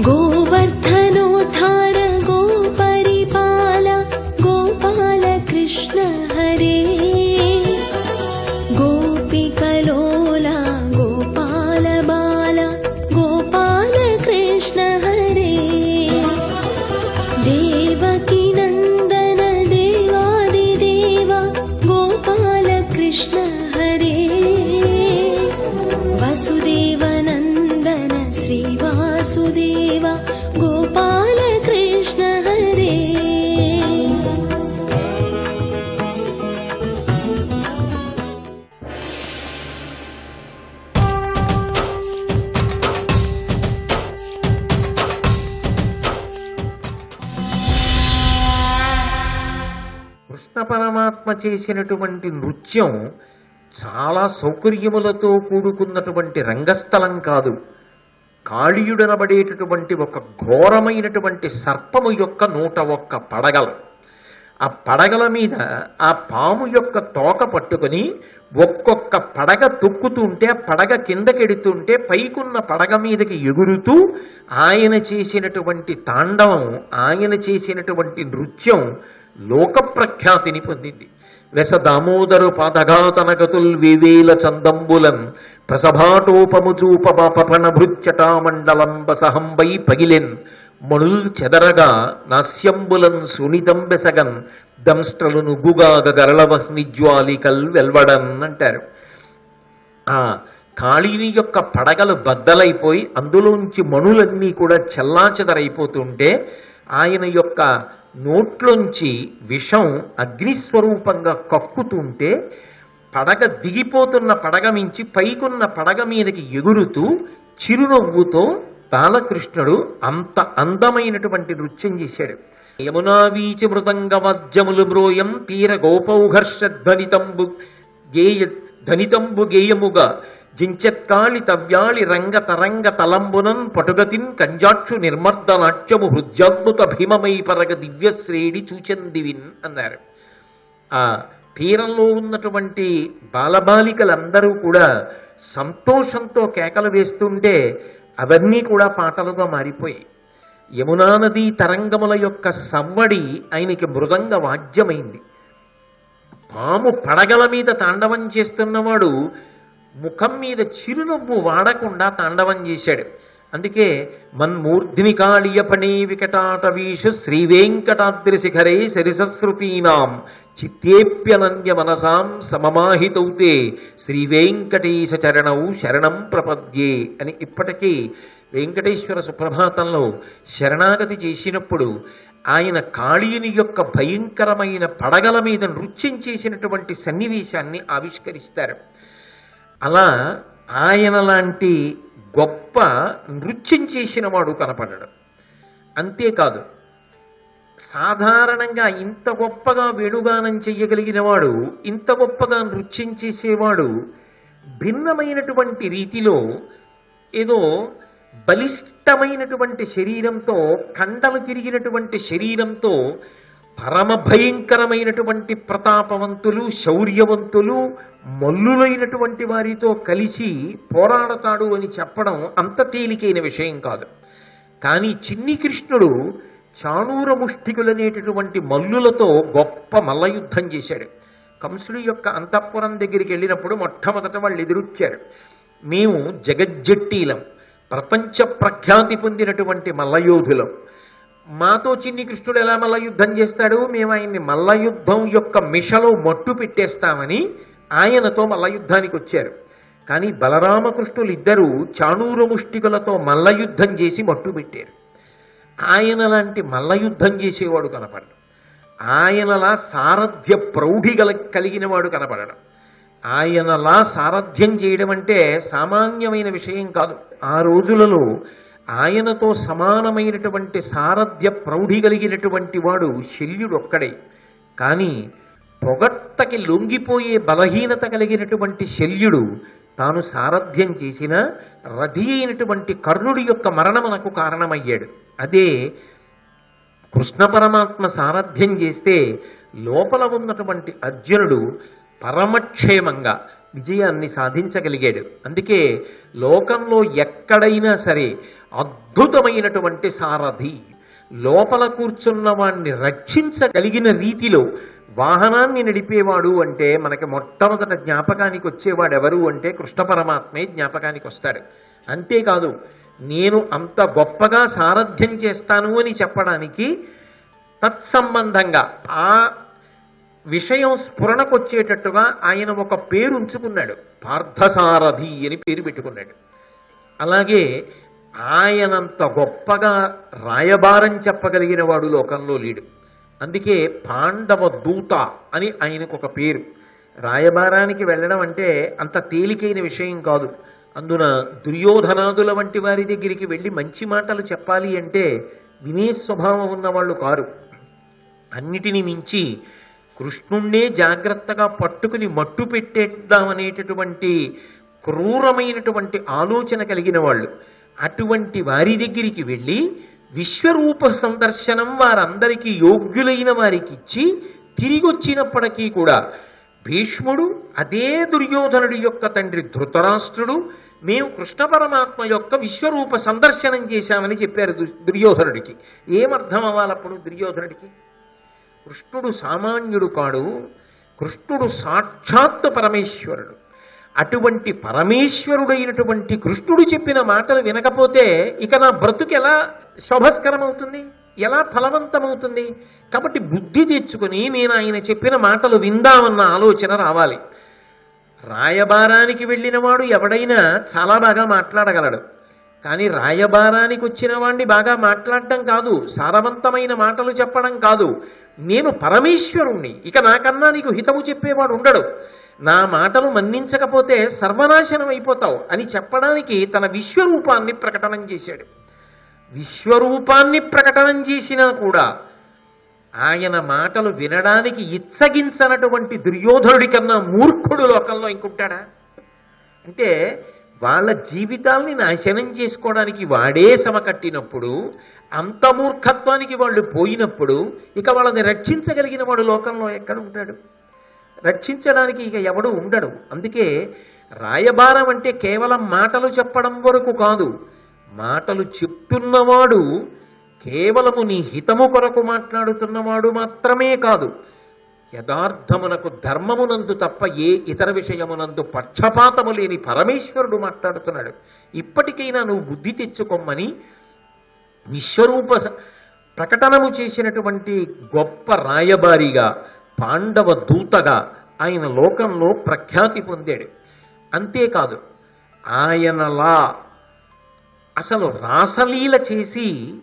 गोवर्धनोद्धार गोपरिपाल गोपाल कृष्ण हरे। गोपिकलोला పరమాత్మ చేసినటువంటి నృత్యం చాలా సౌకర్యములతో కూడుకున్నటువంటి రంగస్థలం కాదు. కాళీయుడనబడేటటువంటి ఒక ఘోరమైనటువంటి సర్పము యొక్క నూట ఒక్క పడగల. ఆ పడగల మీద ఆ పాము యొక్క తోక పట్టుకొని ఒక్కొక్క పడగ తొక్కుతుంటే ఆ పడగ కిందకెడుతుంటే పైకున్న పడగ మీదకి ఎగురుతూ ఆయన చేసినటువంటి తాండవం ఆయన చేసినటువంటి నృత్యం లోక ప్రఖ్యాతిని పొందింది. వెస దామోదరు పాదఘాతనగతుల్ వివేల చందంబులన్ ప్రసభాటోపము చూప పపణ పగిలెన్ మణుల్ చెదరగా నాస్యంబులన్ సునితం బెసగన్ దంస్ట్రలు నుగ్గుగాగ గరళవహ్నిజ్వాలికల్ వెల్వడన్ అంటారు. ఆ కాళీని యొక్క పడగలు బద్దలైపోయి అందులోంచి మణులన్నీ కూడా చెల్లాచెదరైపోతుంటే ఆయన యొక్క నోట్లోంచి విషం అగ్నిస్వరూపంగా కక్కుతుంటే పడగ దిగిపోతున్న పడగ మించి పైకున్న పడగ మీదకి ఎగురుతూ చిరునవ్వుతో బాలకృష్ణుడు అంత అందమైనటువంటి నృత్యం చేశాడు. యమునా వీచి మృదంగ మధ్యములు బ్రోయం తీర గోపౌఘర్ష ధ్వనితంబు గేయ ధనితంబు గేయముగా జించత్కాళి తవ్యాళి రంగ తరంగ తలంబునన్ పటుగతిన్ కంజాక్షు నిర్మర్ద నాట్యము హృద్యాద్భుత భీమమై పరగ దివ్యశ్రేణి చూచందివిన్ అన్నారు. ఆ తీరంలో ఉన్నటువంటి బాలబాలికలందరూ కూడా సంతోషంతో కేకలు వేస్తుంటే అవన్నీ కూడా పాటలుగా మారిపోయాయి. యమునా నదీ తరంగముల యొక్క సవ్వడి ఆయనకి మృదంగ వాద్యమైంది. పాము పడగల మీద తాండవం చేస్తున్నవాడు ముఖం మీద చిరునవ్వు వాడకుండా తాండవం చేశాడు. అందుకే మన్మూర్ధిని కాళీయ వికటాటవీషు శ్రీవేంకటాద్రి శిఖరే సరిసశ్రుతీనాం చిత్తేప్యనన్య మనసాం సమమాహితౌతే శ్రీవేంకటేశ చరణౌ శరణం ప్రపద్యే అని ఇప్పటికీ వెంకటేశ్వర సుప్రభాతంలో శరణాగతి చేసినప్పుడు ఆయన కాళీయుని యొక్క భయంకరమైన పడగల మీద నృత్యం చేసినటువంటి సన్నివేశాన్ని ఆవిష్కరిస్తారు. అలా ఆయన లాంటి గొప్ప నృత్యం చేసిన వాడు కనపడడం. అంతేకాదు సాధారణంగా ఇంత గొప్పగా వేణుగానం చెయ్యగలిగిన వాడు ఇంత గొప్పగా నృత్యం చేసేవాడు భిన్నమైనటువంటి రీతిలో ఏదో బలిష్టమైనటువంటి శరీరంతో కండలు తిరిగినటువంటి శరీరంతో పరమ భయంకరమైనటువంటి ప్రతాపవంతులు శౌర్యవంతులు మల్లులైనటువంటి వారితో కలిసి పోరాడతాడు అని చెప్పడం అంత తేలికైన విషయం కాదు. కానీ చిన్ని కృష్ణుడు చాణూర ముష్టికులనేటటువంటి మల్లులతో గొప్ప మల్లయుద్ధం చేశాడు. కంసుడి యొక్క అంతఃపురం దగ్గరికి వెళ్ళినప్పుడు మొట్టమొదట వాళ్ళు ఎదురొచ్చారు. మేము జగజ్జట్టీలం ప్రపంచ ప్రఖ్యాతి పొందినటువంటి మల్లయోధులం. మాతో చిన్ని కృష్ణుడు ఎలా మల్లయుద్ధం చేస్తాడు? మేము ఆయన్ని మల్లయుద్ధం యొక్క మిషలో మట్టు పెట్టేస్తామని ఆయనతో మల్లయుద్ధానికి వచ్చారు. కానీ బలరామకృష్ణులు ఇద్దరూ చాణూర ముష్టికులతో మల్లయుద్ధం చేసి మట్టు పెట్టారు. ఆయన లాంటి మల్లయుద్ధం చేసేవాడు కనపడడం. ఆయనలా సారథ్య ప్రౌఢి గల కలిగిన వాడు కనపడడం. ఆయనలా సారథ్యం చేయడం అంటే సామాన్యమైన విషయం కాదు. ఆ రోజులలో ఆయనతో సమానమైనటువంటి సారథ్య ప్రౌఢి కలిగినటువంటి వాడు శల్యుడు ఒక్కడే కానీ పొగట్టకి లొంగిపోయే బలహీనత కలిగినటువంటి శల్యుడు తాను సారథ్యం చేసిన రథి అయినటువంటి కర్ణుడి యొక్క మరణమునకు కారణమయ్యాడు. అదే కృష్ణ పరమాత్మ సారథ్యం చేస్తే లోపల ఉన్నటువంటి అర్జునుడు పరమక్షేమంగా విజయాన్ని సాధించగలిగాడు. అందుకే లోకంలో ఎక్కడైనా సరే అద్భుతమైనటువంటి సారథి లోపల కూర్చున్న వాణ్ణి రక్షించగలిగిన రీతిలో వాహనాన్ని నడిపేవాడు అంటే మనకి మొట్టమొదట జ్ఞాపకానికి వచ్చేవాడు ఎవరు అంటే కృష్ణ పరమాత్మే జ్ఞాపకానికి వస్తాడు. అంతేకాదు నేను అంత గొప్పగా సారథ్యం చేస్తాను అని చెప్పడానికి తత్సంబంధంగా ఆ విషయం స్ఫురణకొచ్చేటట్టుగా ఆయన ఒక పేరు ఉంచుకున్నాడు పార్థసారథి అని పేరు పెట్టుకున్నాడు. అలాగే ఆయనంత గొప్పగా రాయబారం చెప్పగలిగిన వాడు లోకంలో లేడు. అందుకే పాండవ దూత అని ఆయనకు ఒక పేరు. రాయబారానికి వెళ్ళడం అంటే అంత తేలికైన విషయం కాదు. అందున దుర్యోధనాదుల వంటి వారి దగ్గరికి వెళ్ళి మంచి మాటలు చెప్పాలి అంటే వినే స్వభావం ఉన్నవాళ్ళు కారు. అన్నిటిని మించి కృష్ణుణ్ణే జాగ్రత్తగా పట్టుకుని మట్టు పెట్టేద్దామనేటటువంటి క్రూరమైనటువంటి ఆలోచన కలిగిన వాళ్ళు. అటువంటి వారి దగ్గరికి వెళ్ళి విశ్వరూప సందర్శనం వారందరికీ యోగ్యులైన వారికి ఇచ్చి తిరిగి వచ్చినప్పటికీ కూడా భీష్ముడు అదే దుర్యోధనుడి యొక్క తండ్రి ధృతరాష్ట్రుడు మేము కృష్ణ పరమాత్మ యొక్క విశ్వరూప సందర్శనం చేశామని చెప్పారు దు- దుర్యోధనుడికి. ఏమర్థం అవ్వాలప్పుడు దుర్యోధనుడికి? కృష్ణుడు సామాన్యుడు కాడు కృష్ణుడు సాక్షాత్ పరమేశ్వరుడు. అటువంటి పరమేశ్వరుడైనటువంటి కృష్ణుడు చెప్పిన మాటలు వినకపోతే ఇక నా బ్రతుకు ఎలా శోభస్కరమవుతుంది? ఎలా ఫలవంతమవుతుంది? కాబట్టి బుద్ధి తెచ్చుకొని నేను ఆయన చెప్పిన మాటలు విందామన్న ఆలోచన రావాలి. రాయబారానికి వెళ్ళినవాడు ఎవడైనా చాలా బాగా మాట్లాడగలడు. కానీ రాయబారానికి వచ్చిన వాణ్ణి బాగా మాట్లాడటం కాదు సారవంతమైన మాటలు చెప్పడం కాదు. నేను పరమేశ్వరుణ్ణి. ఇక నాకన్నా నీకు హితము చెప్పేవాడు ఉండడు నా మాటలు మన్నించకపోతే సర్వనాశనం అయిపోతావు అని చెప్పడానికి తన విశ్వరూపాన్ని ప్రకటనం చేశాడు. విశ్వరూపాన్ని ప్రకటనం చేసినా కూడా ఆయన మాటలు వినడానికి ఇచ్చగించనటువంటి దుర్యోధనుడి కన్నా మూర్ఖుడు లోకంలో ఇంకుంటాడా? అంటే వాళ్ళ జీవితాల్ని నాశనం చేసుకోవడానికి వాడే సమకట్టినప్పుడు అంత మూర్ఖత్వానికి వాళ్ళు పోయినప్పుడు ఇక వాళ్ళని రక్షించగలిగిన వాడు లోకంలో ఎక్కడ ఉంటాడు? రక్షించడానికి ఇక ఎవడు ఉండడు. అందుకే రాయబారం అంటే కేవలం మాటలు చెప్పడం వరకు కాదు మాటలు చెప్తున్నవాడు కేవలము నీ హితము కొరకు మాట్లాడుతున్నవాడు మాత్రమే కాదు. యథార్థమునకు ధర్మమునందు తప్ప ఏ ఇతర విషయమునందు పక్షపాతము లేని పరమేశ్వరుడు మాట్లాడుతున్నాడు. ఇప్పటికైనా నువ్వు బుద్ధి తెచ్చుకోమ్మని విశ్వరూప స- ప్రకటనము చేసినటువంటి గొప్ప రాయబారిగా పాండవ దూతగా ఆయన లోకంలో ప్రఖ్యాతి పొందాడు. అంతేకాదు ఆయనలా అసలు రాసలీల చేసి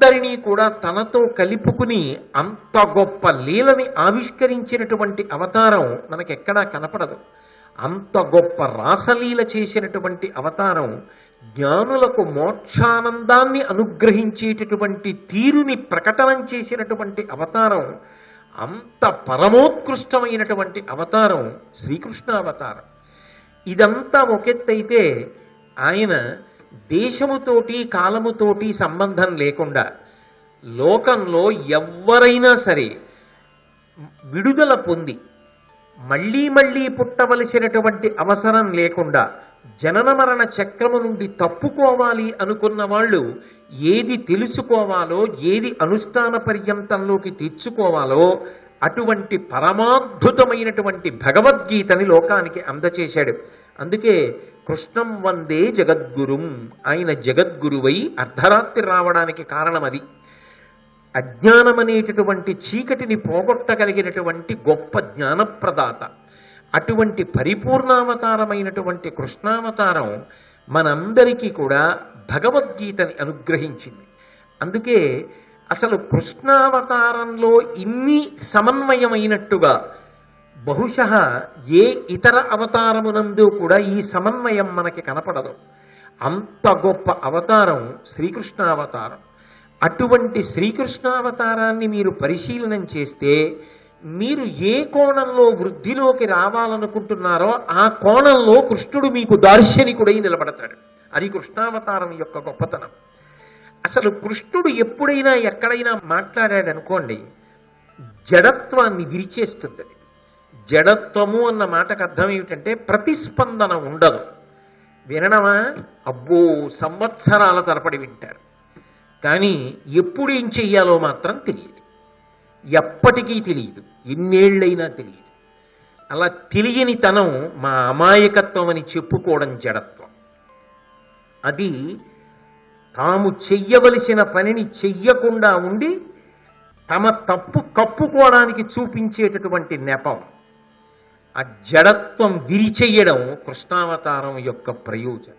జ్ఞానులందరినీ కూడా తనతో కలుపుకుని అంత గొప్ప లీలని ఆవిష్కరించినటువంటి అవతారం మనకెక్కడా కనపడదు. అంత గొప్ప రాసలీల చేసినటువంటి అవతారం జ్ఞానులకు మోక్షానందాన్ని అనుగ్రహించేటటువంటి తీరుని ప్రకటనం చేసినటువంటి అవతారం అంత పరమోత్కృష్టమైనటువంటి అవతారం శ్రీకృష్ణ అవతారం ఇదంతా ఒకెత్తైతే ఆయన దేశముతోటి కాలముతోటి సంబంధం లేకుండా లోకంలో ఎవ్వరైనా సరే విడుదల పొంది మళ్ళీ మళ్ళీ పుట్టవలసినటువంటి అవసరం లేకుండా జనన మరణ చక్రము నుండి తప్పుకోవాలి అనుకున్న వాళ్ళు ఏది తెలుసుకోవాలో ఏది అనుష్ఠాన పర్యంతంలోకి తెచ్చుకోవాలో అటువంటి పరమాద్భుతమైనటువంటి భగవద్గీతని లోకానికి అందచేశాడు. అందుకే కృష్ణం వందే జగద్గురుం ఆయన జగద్గురువై అర్ధరాత్రి రావడానికి కారణం అది అజ్ఞానం అనేటటువంటి చీకటిని పోగొట్టగలిగినటువంటి గొప్ప జ్ఞానప్రదాత. అటువంటి పరిపూర్ణావతారమైనటువంటి కృష్ణావతారం మనందరికీ కూడా భగవద్గీతని అనుగ్రహించింది. అందుకే అసలు కృష్ణావతారంలో ఇన్ని సమన్వయమైనట్టుగా బహుశ ఏ ఇతర అవతారమునందు కూడా ఈ సమన్వయం మనకి కనపడదు. అంత గొప్ప అవతారం శ్రీకృష్ణావతారం. అటువంటి శ్రీకృష్ణావతారాన్ని మీరు పరిశీలనం చేస్తే మీరు ఏ కోణంలో వృద్ధిలోకి రావాలనుకుంటున్నారో ఆ కోణంలో కృష్ణుడు మీకు దార్శనికుడై నిలబడతాడు. అది కృష్ణావతారం యొక్క గొప్పతనం. అసలు కృష్ణుడు ఎప్పుడైనా ఎక్కడైనా మాట్లాడాడు అనుకోండి జడత్వాన్ని విరిచేస్తుంది. అది జడత్వము అన్న మాటకు అర్థం ఏమిటంటే ప్రతిస్పందన ఉండదు. వినడమా? అబ్బో సంవత్సరాల తరపడి వింటారు. కానీ ఎప్పుడు ఏం చెయ్యాలో మాత్రం తెలియదు. ఎప్పటికీ తెలియదు. ఎన్నేళ్ళైనా తెలియదు. అలా తెలియని తనం మా అమాయకత్వం అని చెప్పుకోవడం జడత్వం. అది తాము చెయ్యవలసిన పనిని చెయ్యకుండా ఉండి తమ తప్పు కప్పుకోవడానికి చూపించేటటువంటి నెపం ఆ జడత్వం విరిచెయ్యడం కృష్ణావతారం యొక్క ప్రయోజనం.